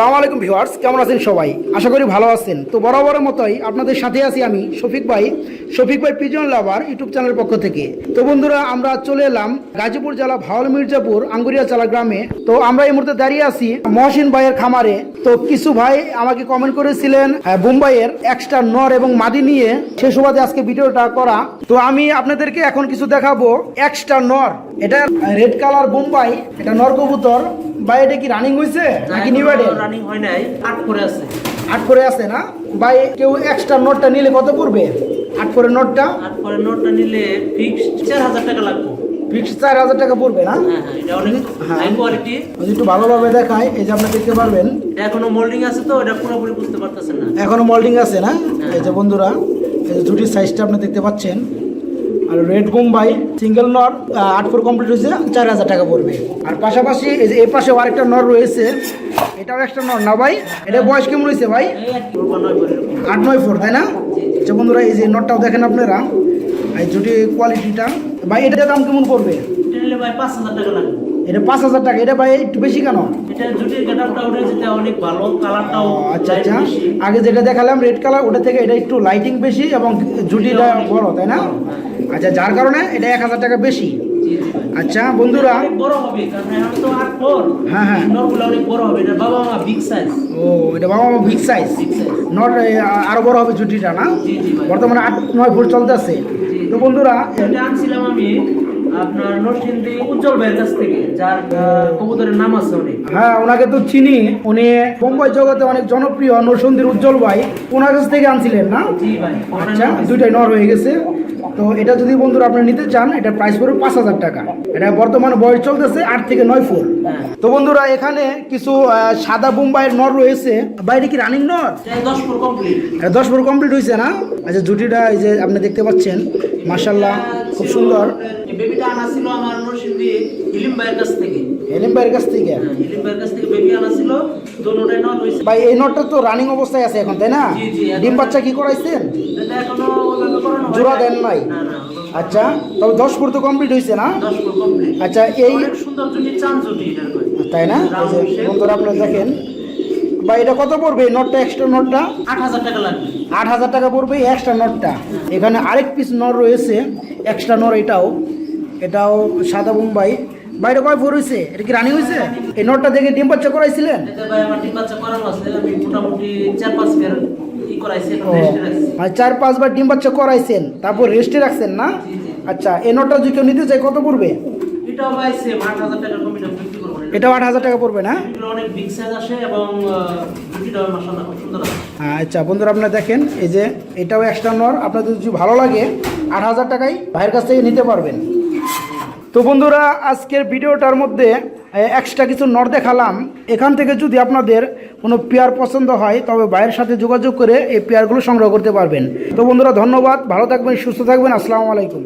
সালাম আলাইকুম ভিউয়ার্স কেমন আছেন সবাই? আশা করি ভালো আছেন। তো বরাবরের মতোই আপনাদের সাথে আছি আমি শফিক ভাই শফিক ভাই পিজন লাভার ইউটিউব চ্যানেলের পক্ষ থেকে। তো বন্ধুরা আমরা চলে এলাম গাজীপুর জেলা ভাওয়াল মির্জাপুর আঙ্গুরিয়া চালা গ্রামে। তো আমরা এই মুহূর্তে দাঁড়িয়ে আছি মহসিন ভাইয়ের খামারে। তো কিছু ভাই আমাকে কমেন্ট করেছিলেন আহ, বোম্বাইয়ের এক্সট্রা নর এবং মাদি নিয়ে। সে সুবাদে আজকে ভিডিওটা করা। তো আমি আপনাদেরকে এখন কিছু দেখাবো এক্সট্রা নর। এটা রেড কালার বোম্বাই এটা নর কবুতর। বা এটা কি রানিং হয়েছে নাকি নিউ রানিং হয় নাই আট করে আছে। আট করে আছে না? ভাই কেউ এক্সট্রা নোটটা নিলে কত পড়বে? আট করে নোটটা আট করে নোটটা নিলে ফিক্স চার হাজার টাকা লাগবে। ফিক্স চার হাজার টাকা পড়বে না? হ্যাঁ হ্যাঁ হ্যাঁ। কোয়ালিটি একটু ভালোভাবে দেখায় এই যে আপনি দেখতে পারবেন। এখনও মোল্ডিং আছে তো এটা পুরোপুরি বুঝতে পারতেছেন না। এখনও মোল্ডিং আছে না? হ্যাঁ। এই যে বন্ধুরা এই যে ঝুটির সাইজটা আপনি দেখতে পাচ্ছেন। আর রেড বোম্বাই সিঙ্গেল নর আট ফোর কমপ্লিট হয়েছে, চার হাজার টাকা পড়বে। আর পাশাপাশি এই পাশেও আরেকটা নর রয়েছে, এটাও একটা নর। না ভাই, এটা বয়স কেমন রয়েছে ভাই। আট নয় ফোর, তাই না? আচ্ছা বন্ধুরা, এই যে নটটাও দেখেন আপনারা, এই জুটি কোয়ালিটিটা ভাই, এটার দাম কেমন পড়বে? ভাই পাঁচ হাজার টাকা লাগবে। এটা পাঁচ হাজার টাকা। এটা ভাই একটু বেশি কেন? আচ্ছা আচ্ছা। আগে যেটা দেখালাম রেড কালার ওটা থেকে এটা একটু লাইটিং বেশি এবং জুটিটা বড় তাই না? আচ্ছা যার কারণে এটা এক হাজার টাকা বেশি। আচ্ছা বন্ধুরা। হ্যাঁ, হ্যাঁ। ও এটা বাবা মা বিগ সাইজ নট আরও বড় হবে জুটিটা না? বর্তমানে আট নয় ফুট চলতেছে। তো বন্ধুরা আনছিলাম আমি। আপনার নরসিংদী উজ্জ্বল ভাইয়ের কাছ থেকে যার কবুতরের নাম আছে অনেক হ্যাঁ ওনাকে তো চিনি। উনি বোম্বাই জগতে অনেক জনপ্রিয় নরসন্দির উজ্জ্বল ভাই। ওনার কাছ থেকে আনছিলেন না? জি ভাই আচ্ছা দুইটাই নর হয়ে গেছে। তো এটা যদি বন্ধুরা আপনি নিতে চান এটা প্রাইস পড়বে পাঁচ হাজার টাকা। এটা বর্তমানে বয়স চলতেছে আট থেকে নয় ফুট। হ্যাঁ। তো বন্ধুরা এখানে কিছু সাদা বোম্বাইয়ের নর রয়েছে। বাইরে কি রানিং নর? দশ কমপ্লিট ফুট কমপ্লিট হয়েছে না? আচ্ছা জুটিটা এই যে আপনি দেখতে পাচ্ছেন মার্শাল্লাহ খুব সুন্দর। বেবিটা আনা ছিল আমার নরসিংদী ইলিম ভাইয়ের কাছ থেকে। হেলিম ভাইয়ের কাছ থেকে? হ্যাঁ, ইলিম ভাইয়ের কাছ থেকে বেবি আনা ছিল। দোনোটাই নর হয়েছে। ভাই এই নটটা তো রানিং অবস্থায় আছে এখন তাই না? ডিম বাচ্চা কি করাইছেন? এখনও জোড়া দেন নাই? আচ্ছা তবে দশ ফুট তো কমপ্লিট হয়েছে না? আচ্ছা এই সুন্দর জুটি চান জুটি এটার করে তাই না? বন্ধুরা আপনারা দেখেন বা এটা কত পড়বে? নটটা এক্সট্রা নটটা আট হাজার টাকা লাগবে। আট হাজার টাকা পড়বে এক্সট্রা নটটা এখানে আরেক পিস নর রয়েছে এক্সট্রা নর এটাও। এটাও সাদা বোম্বাই। বাইরে কয় ফোর হয়েছে এটা কি রানিং হয়েছে এই নটটা দেখে ডিম বাচ্চা করাইছিলেন? চার পাঁচবার ডিম বাচ্চা করাইছেন তারপর রেস্টে রাখছেন না। আচ্ছা এই নটটা যদি কেউ নিতে চাই কত পড়বে? এটাও ভাই সেম আট হাজার টাকা এটাও আট হাজার টাকা পড়বে না? অনেক বিগ সাইজ আসে এবং জুটিটাও মাসাল্লাহ খুব সুন্দর হ্যাঁ, আচ্ছা বন্ধুরা আপনারা দেখেন এই যে এটাও এক্সট্রা নর আপনাদের যদি ভালো লাগে আট হাজার টাকায় ভাইয়ের কাছ থেকে নিতে পারবেন। তো বন্ধুরা আজকের ভিডিওটার মধ্যে এক্সট্রা কিছু নর দেখালাম। এখান থেকে যদি আপনাদের কোনো পেয়ার পছন্দ হয় তবে ভাইয়ের সাথে যোগাযোগ করে এই পেয়ারগুলো সংগ্রহ করতে পারবেন। তো বন্ধুরা ধন্যবাদ ভালো থাকবেন সুস্থ থাকবেন আসসালামু আলাইকুম।